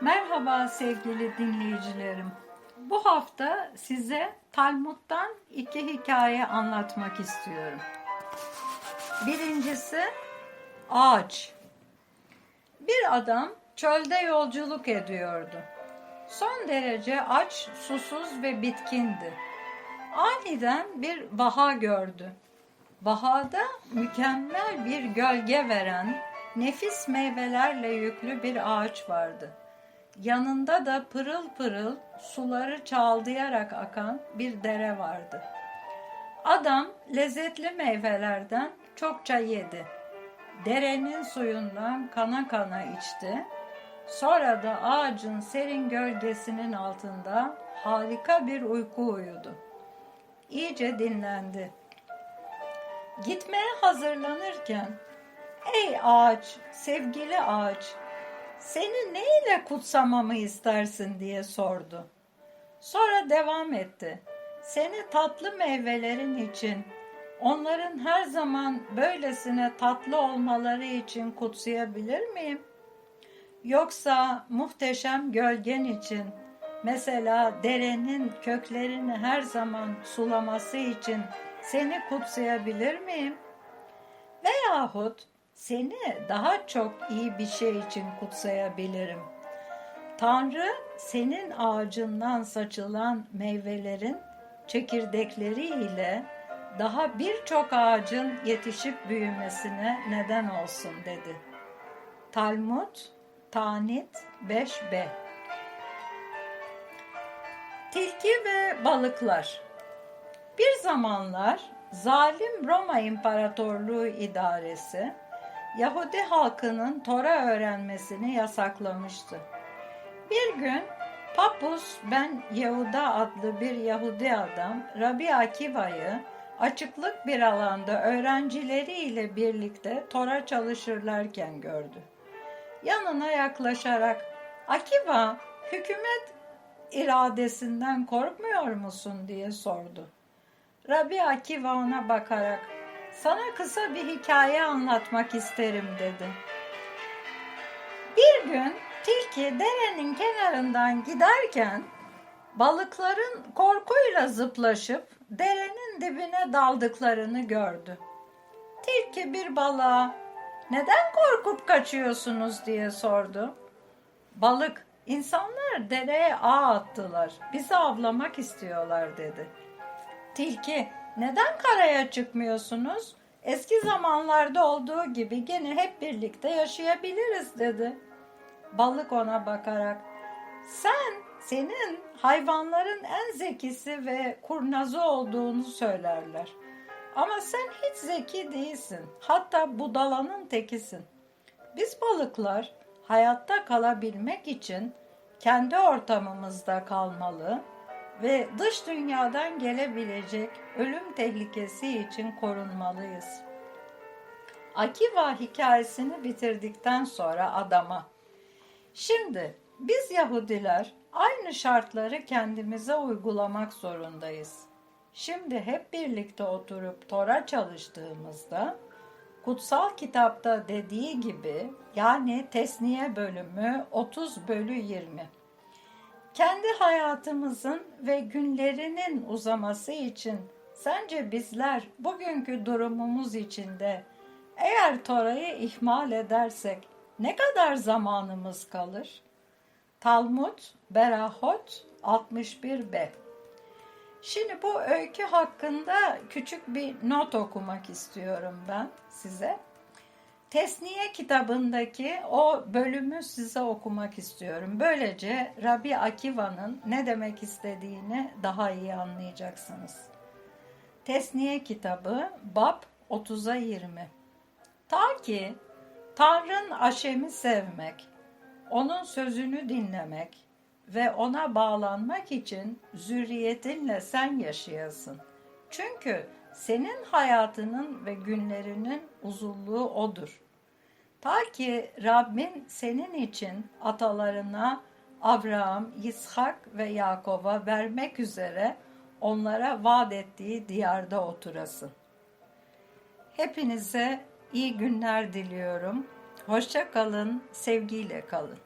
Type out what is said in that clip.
Merhaba sevgili dinleyicilerim. Bu hafta size Talmud'dan iki hikaye anlatmak istiyorum. Birincisi ağaç. Bir adam çölde yolculuk ediyordu. Son derece aç, susuz ve bitkindi. Aniden bir baha gördü. Bahada mükemmel bir gölge veren, nefis meyvelerle yüklü bir ağaç vardı. Yanında da pırıl pırıl suları çaldıyarak akan bir dere vardı. Adam lezzetli meyvelerden çokça yedi. Derenin suyundan kana kana içti. Sonra da ağacın serin gölgesinin altında harika bir uyku uyudu. İyice dinlendi. Gitmeye hazırlanırken, ey ağaç, sevgili ağaç, seni ne ile kutsamamı istersin diye sordu. Sonra devam etti. Seni tatlı meyvelerin için, onların her zaman böylesine tatlı olmaları için kutsayabilir miyim? Yoksa muhteşem gölgen için, mesela derenin köklerini her zaman sulaması için seni kutsayabilir miyim? Veyahut seni daha çok iyi bir şey için kutsayabilirim. Tanrı senin ağacından saçılan meyvelerin çekirdekleri ile daha birçok ağacın yetişip büyümesine neden olsun dedi. Talmud Tanit 5b Tilki ve balıklar Bir zamanlar zalim Roma İmparatorluğu idaresi Yahudi halkının Tora öğrenmesini yasaklamıştı. Bir gün Papus ben Yehuda adlı bir Yahudi adam Rabbi Akiva'yı açıklık bir alanda öğrencileriyle birlikte Tora çalışırlarken gördü. Yanına yaklaşarak Akiva hükümet iradesinden korkmuyor musun diye sordu. Rabbi Akiva ona bakarak sana kısa bir hikaye anlatmak isterim dedi. Bir gün tilki derenin kenarından giderken balıkların korkuyla zıplaşıp derenin dibine daldıklarını gördü. Tilki bir balığa neden korkup kaçıyorsunuz diye sordu. Balık insanlar dereye ağ attılar bizi avlamak istiyorlar dedi. Tilki neden karaya çıkmıyorsunuz? Eski zamanlarda olduğu gibi gene hep birlikte yaşayabiliriz dedi. Balık ona bakarak sen senin hayvanların en zekisi ve kurnazı olduğunu söylerler. Ama sen hiç zeki değilsin. Hatta budalanın tekisin. Biz balıklar hayatta kalabilmek için kendi ortamımızda kalmalı, ve dış dünyadan gelebilecek ölüm tehlikesi için korunmalıyız. Akiva hikayesini bitirdikten sonra adama, şimdi biz Yahudiler aynı şartları kendimize uygulamak zorundayız. Şimdi hep birlikte oturup Tora çalıştığımızda kutsal kitapta dediği gibi yani tesniye bölümü 30 bölü 20 kendi hayatımızın ve günlerinin uzaması için sence bizler bugünkü durumumuz içinde eğer Tora'yı ihmal edersek ne kadar zamanımız kalır? Talmud Berahot 61b Şimdi bu öykü hakkında küçük bir not okumak istiyorum ben size. Tesniye kitabındaki o bölümü size okumak istiyorum. Böylece Rabbi Akiva'nın ne demek istediğini daha iyi anlayacaksınız. Tesniye kitabı Bab 30'a 20 Ta ki Tanrın aşemi sevmek, onun sözünü dinlemek ve ona bağlanmak için zürriyetinle sen yaşayasın. Çünkü senin hayatının ve günlerinin uzunluğu odur. Ta ki Rabbin senin için atalarına Abraham, İshak ve Yakob'a vermek üzere onlara vaat ettiği diyarda oturasın. Hepinize iyi günler diliyorum. Hoşça kalın, sevgiyle kalın.